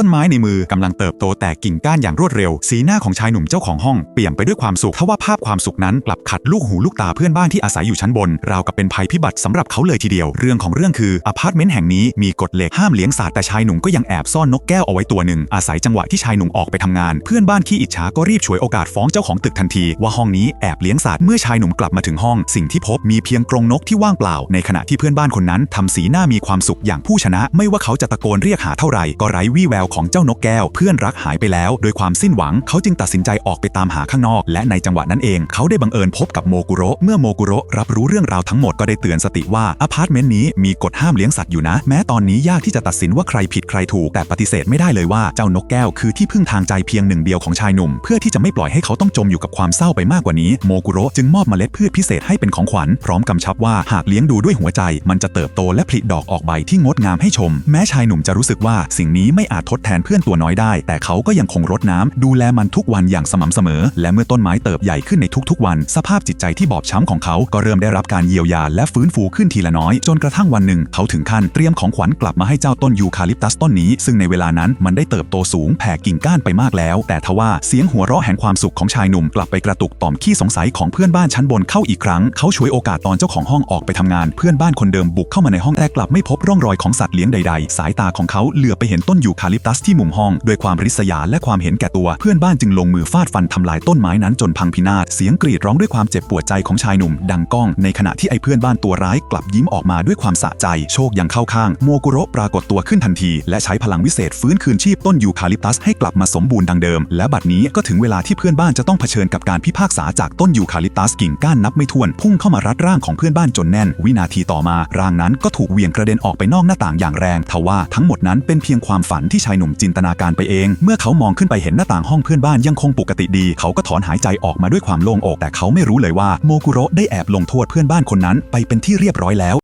ต้นไม้ในมือกำลังเติบโตแตกกิ่งก้านอย่างรวดเร็ว สีหน้าของชายหนุ่มเจ้าของห้องเปี่ยมไปด้วยความสุขทว่าภาพความสุขนั้นกลับขัดลูกหูลูกตาเพื่อนบ้านที่อาศัยอยู่ชั้นบน ราวกับเป็นภัยพิบัติสำหรับเขาเลยทีเดียว เรื่องของเรื่องคืออพาร์ตเมนต์แห่งนี้มีกฎเหล็กห้ามเลี้ยงสัตว์แต่ชายหนุ่มก็ยังแอบซ่อนนกแก้วเอาไว้ตัวหนึ่งอาศัยจังหวะที่ชายหนุ่มออกไปทำงาน เพื่อนบ้านขี้อิจฉาก็รีบฉวยโอกาสฟ้องเจ้าของตึกทันที ว่าห้องนี้แอบเลี้ยงสัตว์เมื่อชายหนุ่มกลับมาถึงห้อง สิ่งที่พบมีเพียงกรงนกที่ว่างเปล่า ในขณะที่เพื่อนบ้านคนนั้นทำสีหน้ามีความสุขอย่างผู้ชนะ ไม่ว่าเขาจะตะโกนเรียกหาเท่าไหร่ก็ไร้วี่แววของเจ้านกแก้วเพื่อนรักหายไปแล้วโดยความสิ้นหวังเขาจึงตัดสินใจออกไปตามหาข้างนอก และในจังหวะนั้นเองเขาได้บังเอิญพบกับโมกุโระเมื่อโมกุโระรับรู้เรื่องราวทั้งหมดก็ได้เตือนสติว่าอพาร์ตเมนต์นี้มีกฎห้ามเลี้ยงสัตว์อยู่นะ แม้ตอนนี้ยากที่จะตัดสินว่าใครผิดใครถูก แต่ปฏิเสธไม่ได้เลยว่าเจ้านกแก้วคือที่พึ่งทางใจเพียงหนึ่งเดียวของชายหนุ่ม เพื่อที่จะไม่ปล่อยให้เขาต้องจมอยู่กับความเศร้าไปมากกว่านี้โมกุโระจึงมอบเมล็ดพืชพิเศษให้เป็นของขวัญพร้อมกำชับว่าหากเลี้ยงดูด้วยหัวใจ มันจะเติบโตและผลิดอกออกใบที่งดงามให้ชม แม้ชายหนุ่มจะรู้สึกว่าสิ่งนี้ไม่อาจทดแทนเพื่อนตัวน้อยได้ แต่เขาก็ยังคงรดน้ำดูแลมันทุกวันอย่างสม่ำเสมอ และเมื่อต้นไม้เติบใหญ่ขึ้นในทุกๆ วัน สภาพจิตใจที่บอบช้ำของเขาก็เริ่มได้รับการเยียวยาและฟื้นฟูขึ้นทีละน้อย จนกระทั่งวันหนึ่ง เขาถึงขั้นเตรียมของขวัญกลับมาให้เจ้าต้นยูคาลิปตัสต้นนี้ ซึ่งในเวลานั้นมันได้เติบโตสูงแผ่กิ่งก้านไปมากแล้ว แต่ทว่าเสียงหัวเราะแห่งความสุขของชายหนุ่มกลับไปกระตุกต่อมขี้สงสัยของเพื่อนบ้านชั้นบนเข้าอีกครั้ง เขาฉวยโอกาสตอนเจ้าของห้องออกไปทำงาน เพื่อนบ้านคนเดิมบุกเข้ามาในห้องแต่กลับไม่พบร่องรอยของสัตว์เลี้ยงใดๆ สายตาของเขาเหลือไปเห็นต้นยูคาลิปตัสที่มุมห้องด้วยความริษยาและความเห็นแก่ตัว เพื่อนบ้านจึงลงมือฟาดฟันทำลายต้นไม้นั้นจนพังพินาศเสียงกรีดร้องด้วยความเจ็บปวดใจของชายหนุ่ม ดังก้องในขณะที่ไอ้เพื่อนบ้านตัวร้ายกลับยิ้มออกมาด้วยความสะใจ โชคยังเข้าข้าง โมกุโระปรากฏตัวขึ้นทันที และใช้พลังวิเศษฟื้นคืนชีพต้นยูคาลิปตัสให้กลับมาสมบูรณ์ดังเดิม และบัดนี้ก็ถึงเวลาที่เพื่อนบ้านจะต้องเผชิญกับการพิพากษาจากต้นยูคาลิปตัสกิ่งก้านนับไม่ถ้วนพุ่งเข้ามารัดร่างของเพื่อนบ้านจนแน่น วินาทีต่อมาร่างนั้นก็ถูกเวียงกระเด็นออกไปนอกหน้าต่างอย่างแรงทว่าทั้งหมดนั้นเป็นเพียงความฝันที่ชายหนุ่มจินตนาการไปเอง เมื่อเขามองขึ้นไปเห็นหน้าต่างห้องเพื่อนบ้านยังคงปกติดี เขาก็ถอนหายใจออกมาด้วยความโล่งอก แต่เขาไม่รู้เลยว่าโมกุโระได้แอบลงโทษเพื่อนบ้านคนนั้นไปเป็นที่เรียบร้อยแล้ว